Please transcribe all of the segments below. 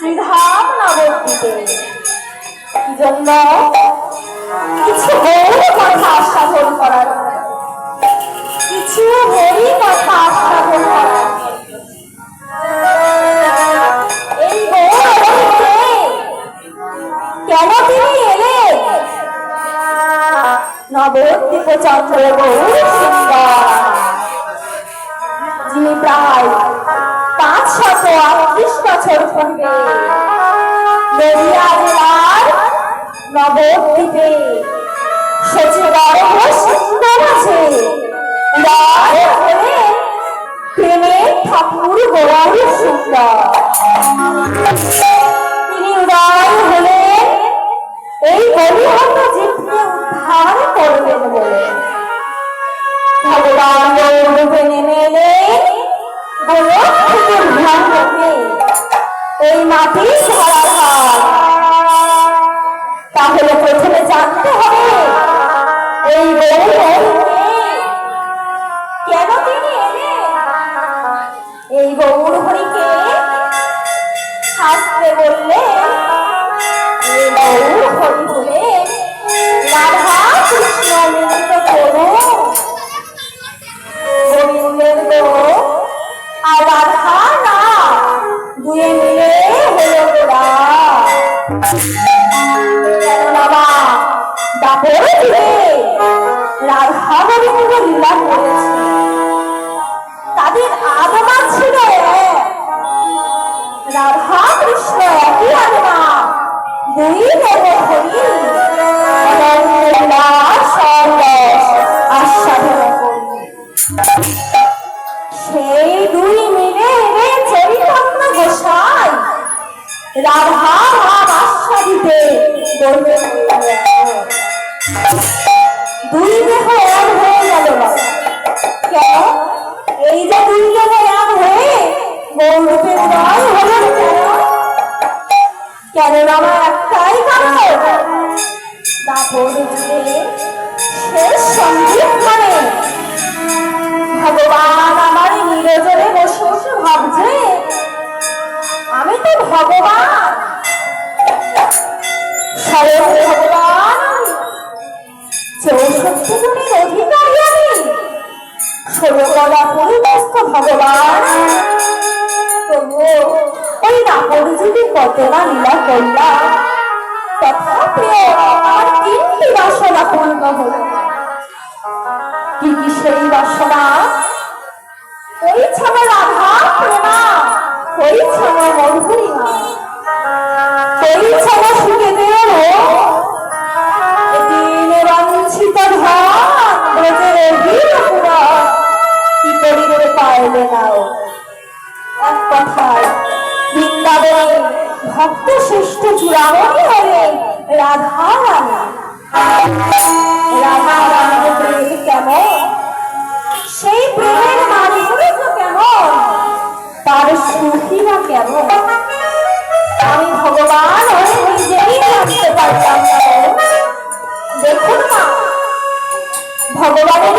শ্রীধাম নবদ্বীপে কি জন্য? কিছু হরি কথা আস্বাদন করার। কিছু হরি কথা আস্বাদন করার। কেন তিনি এলেন? নবদ্বীপ চন্দ্র গৌর সুন্দর বছর পূর্বে নদিয়া জেলার নবদ্বীপে সচিবারহ সুন্দর আছে প্রেমের ঠাকুর গৌর সুন্দর তিনি উদয় হলেন এই গরিহত জীবকে উদ্ধার করবেন বলে। এই মাটি ধরাধার তাহলে প্রথমে জানতে হবে বাবা দাপর দিবে রাধা গোবিন্দ লীলা করেছে তাদের আদমা ছিল রাধা কৃষ্ণ একই আত্মা দুই দেব হরি সেই দুই মিলে রে চরিতাত্ম গোসাই, রাধা দুই দেহ এক হয়ে গেল কেন? এই যে দুই দেহ এক হয়ে গৌরূপে নয় হল কেন? কেন আমার একটাই কারণ? শেষ সন্দীপ মানে গুণের অধিকারী আমি। ষোলকলা পরিবস্ত ভগবান। ওই রাবণ যদি কত লীলা করলাম তথাপিও আমার তিনটি বাসনা পূর্ণ হলো। কি কি সেই বাসনা? ওই ছাড়া রাধা প্রেমা ওই ছাড়া মধুরিমা ওই ছাড়া সুখে দেব ভক্ত শ্রেষ্ঠ চূড়ামণি হলে রাধা রানী। রাধা রানীর প্রেম কেমন? সেই প্রেমের তো কেমন? তার সুখীরা কেমন? আমি ভগবান নিজেই জানতে পারতাম দেখুন না ভগবানের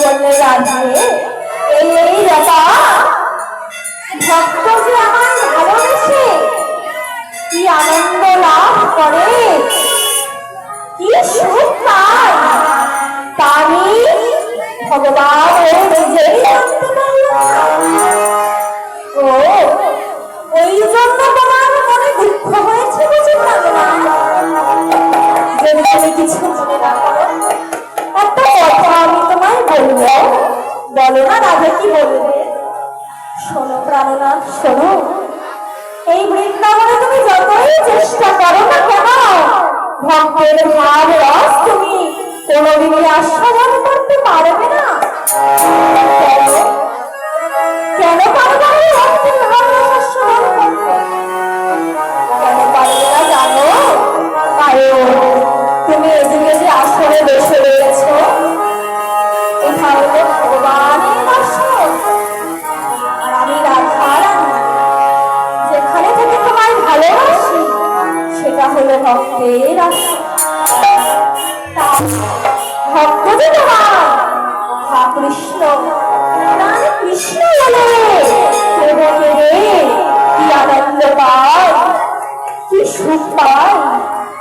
বললেন রাধে এই এই ব্যাপার ভক্ত যে আমার ভালোবেসে কি আনন্দ লাভ করে? কি সুখ পায়? তারই ভগবান নিজেই জানতে পারলাম বলো না রাধা, কি বলবে? শোনো প্রাণনাথ, শোনো। এই বৃন্দাবনে তুমি যতই চেষ্টা করো না কেন, ভক্তের ভাব রস তুমি হলো ভক্তের ভক্ত কৃষ্ণ কৃষ্ণ বলে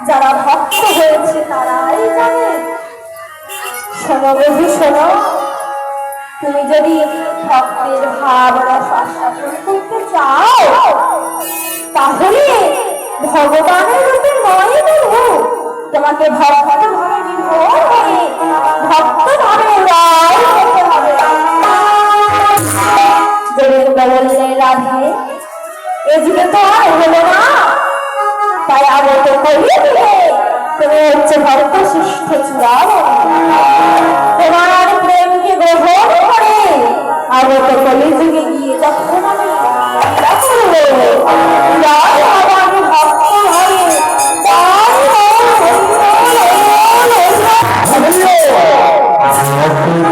যারা ভক্ত হয়েছে তারাই জানে শোনো শোনো তুমি যদি ভক্তের ভাব রস করতে চাও, তাহলে ভগবানের রূপে নয় তো আর হলো আগত করিয়ে দিলে তুমি হচ্ছে ভক্ত শিষ্ঠ চূড়াবো তোমার প্রেমকে গ্রহণ করে আগত কলিযুগে গিয়ে যখন